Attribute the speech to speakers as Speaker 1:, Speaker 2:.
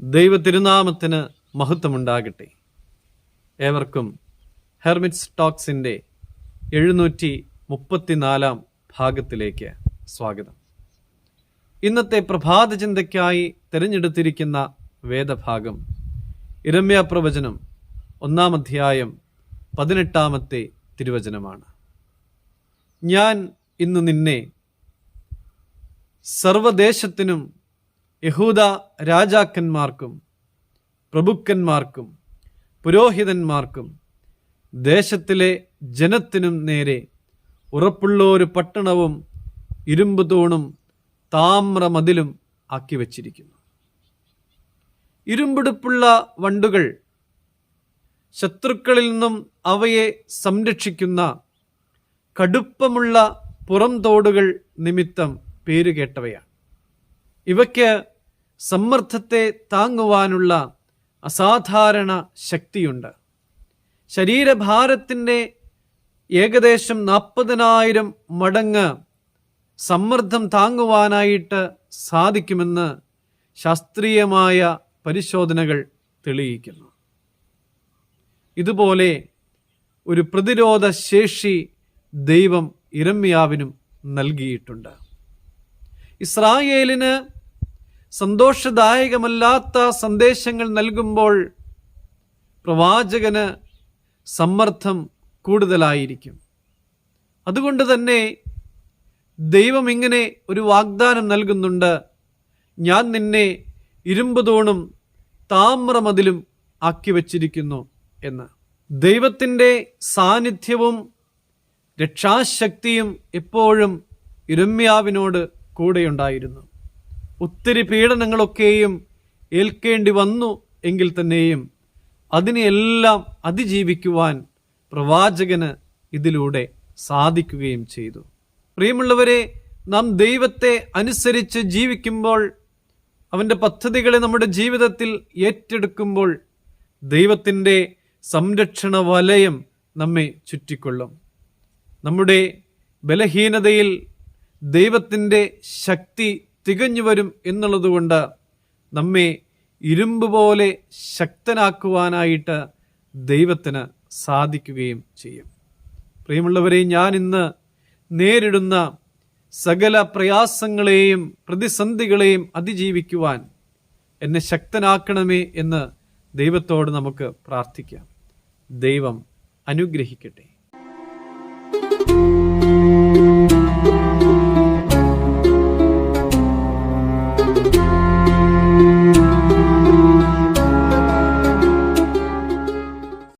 Speaker 1: ദൈവ തിരുനാമത്തിന് മഹത്വമുണ്ടാകട്ടെ. ഏവർക്കും ഹെർമിറ്റ്സ് ടോക്സിന്റെ എഴുന്നൂറ്റി മുപ്പത്തിനാലാം ഭാഗത്തിലേക്ക് സ്വാഗതം. ഇന്നത്തെ പ്രഭാത ചിന്തയ്ക്കായി തിരഞ്ഞെടുത്തിരിക്കുന്ന വേദഭാഗം ഇരമ്യ പ്രവചനം ഒന്നാം അധ്യായം പതിനെട്ടാമത്തെ തിരുവചനമാണ്. ഞാൻ ഇന്ന് നിന്നെ സർവദേശത്തിനും യഹൂദ രാജാക്കന്മാർക്കും പ്രഭുക്കന്മാർക്കും പുരോഹിതന്മാർക്കും ദേശത്തിലെ ജനത്തിനും നേരെ ഉറപ്പുള്ള ഒരു പട്ടണവും ഇരുമ്പ് തൂണും താമ്രമതിലും ആക്കി വച്ചിരിക്കുന്നു. ഇരുമ്പിടുപ്പുള്ള വണ്ടുകൾ ശത്രുക്കളിൽ നിന്നും അവയെ സംരക്ഷിക്കുന്ന കടുപ്പമുള്ള പുറംതോടുകൾ നിമിത്തം പേരുകേട്ടവയാണ്. ഇവയ്ക്ക് സമ്മർദ്ദത്തെ താങ്ങുവാനുള്ള അസാധാരണ ശക്തിയുണ്ട്. ശരീരഭാരത്തിന്റെ ഏകദേശം നാൽപ്പതിനായിരം മടങ്ങ് സമ്മർദ്ദം താങ്ങുവാനായിട്ട് സാധിക്കുമെന്ന് ശാസ്ത്രീയമായ പരിശോധനകൾ തെളിയിക്കുന്നു. ഇതുപോലെ ഒരു പ്രതിരോധ ശേഷി ദൈവം ഇരമ്യാവിനും നൽകിയിട്ടുണ്ട്. ഇസ്രായേലിന് സന്തോഷദായകമല്ലാത്ത സന്ദേശങ്ങൾ നൽകുമ്പോൾ പ്രവാചകന് സമ്മർദ്ദം കൂടുതലായിരിക്കും. അതുകൊണ്ട് തന്നെ ദൈവം ഇങ്ങനെ ഒരു വാഗ്ദാനം നൽകുന്നുണ്ട്. ഞാൻ നിന്നെ ഇരുമ്പ് തൂണും താമ്രമതിലും ആക്കി വച്ചിരിക്കുന്നു എന്ന്. ദൈവത്തിന്റെ സാന്നിധ്യവും രക്ഷാശക്തിയും എപ്പോഴും ഇരമ്യാവിനോട് കൂടെയുണ്ടായിരുന്നു. ഒത്തിരി പീഡനങ്ങളൊക്കെയും ഏൽക്കേണ്ടി വന്നു എങ്കിൽ തന്നെയും അതിനെയെല്ലാം അതിജീവിക്കുവാൻ പ്രവാചകന് ഇതിലൂടെ സാധിക്കുകയും ചെയ്തു. പ്രിയമുള്ളവരെ നാം ദൈവത്തെ അനുസരിച്ച് ജീവിക്കുമ്പോൾ അവന്റെ പദ്ധതികളെ നമ്മുടെ ജീവിതത്തിൽ ഏറ്റെടുക്കുമ്പോൾ ദൈവത്തിന്റെ സംരക്ഷണ വലയം നമ്മെ ചുറ്റിക്കൊള്ളും. നമ്മുടെ ബലഹീനതയിൽ ദൈവത്തിന്റെ ശക്തി തികഞ്ഞു വരും എന്നുള്ളതുകൊണ്ട് നമ്മെ ഇരുമ്പ് പോലെ ശക്തനാക്കുവാനായിട്ട് ദൈവത്തിന് സാധിക്കുകയും ചെയ്യും. പ്രിയമുള്ളവരെ ഞാൻ ഇന്ന് നേരിടുന്ന സകല പ്രയാസങ്ങളെയും പ്രതിസന്ധികളെയും അതിജീവിക്കുവാൻ എന്നെ ശക്തനാക്കണമേ എന്ന് ദൈവത്തോട് നമുക്ക് പ്രാർത്ഥിക്കാം. ദൈവം അനുഗ്രഹിക്കട്ടെ.